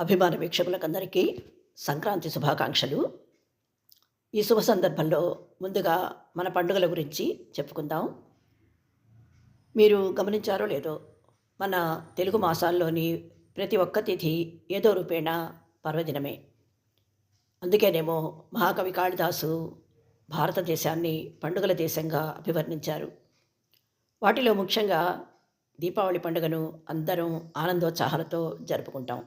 అభిమాన వీక్షకులకందరికీ సంక్రాంతి శుభాకాంక్షలు. ఈ శుభ సందర్భంలో ముందుగా మన పండుగల గురించి చెప్పుకుందాం. మీరు గమనించారో లేదో మన తెలుగు మాసాల్లోని ప్రతి ఒక్క తిథి ఏదో రూపేణ పర్వదినమే. అందుకేనేమో మహాకవి కాళిదాసు భారతదేశాన్ని పండుగల దేశంగా అభివర్ణించారు. వాటిలో ముఖ్యంగా దీపావళి పండుగను అందరం ఆనందోత్సాహాలతో జరుపుకుంటాం.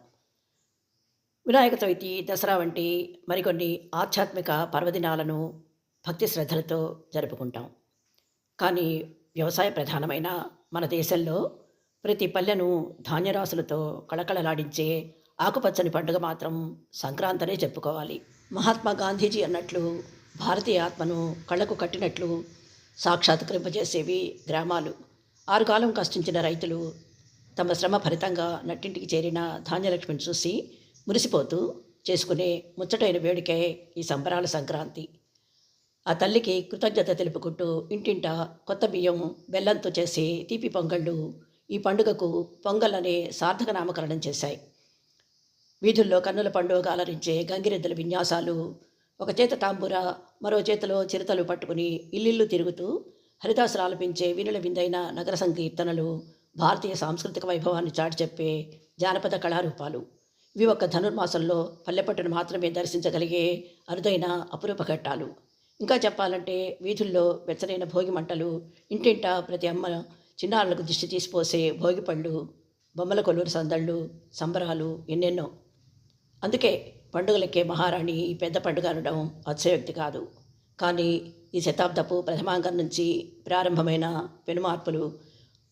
వినాయక చవితి దసరా వంటి మరికొన్ని ఆధ్యాత్మిక పర్వదినాలను భక్తి శ్రద్ధలతో జరుపుకుంటాం. కానీ వ్యవసాయ ప్రధానమైన మన దేశంలో ప్రతి పల్లెను ధాన్యరాశులతో కళకళలాడించే ఆకుపచ్చని పండుగ మాత్రం సంక్రాంతనే చెప్పుకోవాలి. మహాత్మా గాంధీజీ అన్నట్లు భారతీయ ఆత్మను కళ్ళకు కట్టినట్లు సాక్షాత్కరింపజేసేవి గ్రామాలు. ఆరుకాలం కష్టించిన రైతులు తమ శ్రమ ఫలితంగా నట్టింటికి చేరిన ధాన్యలక్ష్మిని చూసి మురిసిపోతూ చేసుకునే ముచ్చటైన వేడుకే ఈ సంబరాల సంక్రాంతి. ఆ తల్లికి కృతజ్ఞత తెలుపుకుంటూ ఇంటింట కొత్త బియ్యం బెల్లంతో చేసే తీపి పొంగళ్ళు ఈ పండుగకు పొంగల్ అనే సార్థక నామకరణం చేశాయి. వీధుల్లో కన్నుల పండుగ అలరించే గంగిరెద్దుల విన్యాసాలు ఒక చేత తాంబూర మరో చేతిలో చిరుతలు పట్టుకుని ఇల్లిల్లు తిరుగుతూ హరిదాసులు ఆలపించే వినుల విందైన నగర సంకీర్తనలు భారతీయ సాంస్కృతిక వైభవాన్ని చాటి చెప్పే జానపద కళారూపాలు. ఇవి ఒక్క ధనుర్మాసంలో పల్లెపట్టును మాత్రమే దర్శించగలిగే అరుదైన అపురూప ఘట్టాలు. ఇంకా చెప్పాలంటే వీధుల్లో వెచ్చనైన భోగి మంటలు ఇంటింట ప్రతి అమ్మ చిన్నారులకు దిష్టి తీసిపోసే భోగి పళ్ళు బొమ్మల కొల్లూరు సందళ్ళు సంబరాలు ఎన్నెన్నో. అందుకే పండుగలకే మహారాణి ఈ పెద్ద పండుగ అనడం అతిశయోక్తి కాదు. కానీ ఈ శతాబ్దపు ప్రథమాంగం నుంచి ప్రారంభమైన పెనుమార్పులు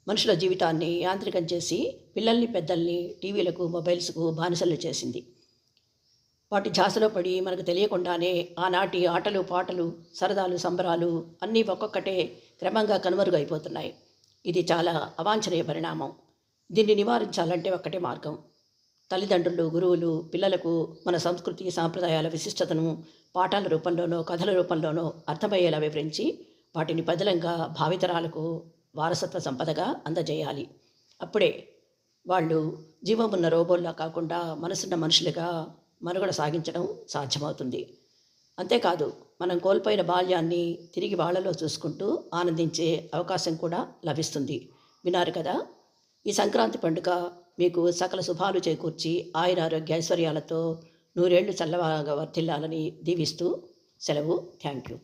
మనుషుల జీవితాన్ని యాంత్రికం చేసి పిల్లల్ని పెద్దల్ని టీవీలకు మొబైల్స్కు బానిసలు చేసింది. వాటి ఝాసలో పడి మనకు తెలియకుండానే ఆనాటి ఆటలు పాటలు సరదాలు సంబరాలు అన్నీ ఒక్కొక్కటే క్రమంగా కనుమరుగైపోతున్నాయి. ఇది చాలా అవాంఛనీయ పరిణామం. దీన్ని నివారించాలంటే ఒక్కటే మార్గం. తల్లిదండ్రులు గురువులు పిల్లలకు మన సంస్కృతి సాంప్రదాయాల విశిష్టతను పాఠాల రూపంలోనో కథల రూపంలోనో అర్థమయ్యేలా వివరించి వాటిని పదిలంగా భావితరాలకు వారసత్వ సంపదగా అందజేయాలి. అప్పుడే వాళ్ళు జీవమున్న రోబోల్లా కాకుండా మనసున్న మనుషులుగా మనుగడ సాగించడం సాధ్యమవుతుంది. అంతేకాదు మనం కోల్పోయిన బాల్యాన్ని తిరిగి వాళ్ళలో చూసుకుంటూ ఆనందించే అవకాశం కూడా లభిస్తుంది. విన్నారు కదా? ఈ సంక్రాంతి పండుగ మీకు సకల శుభాలు చేకూర్చి ఆయుర ఆరోగ్య ఐశ్వర్యాలతో నూరేళ్ళు చల్లవాగా వర్తిల్లాలని దీవిస్తూ సెలవు. Thank you.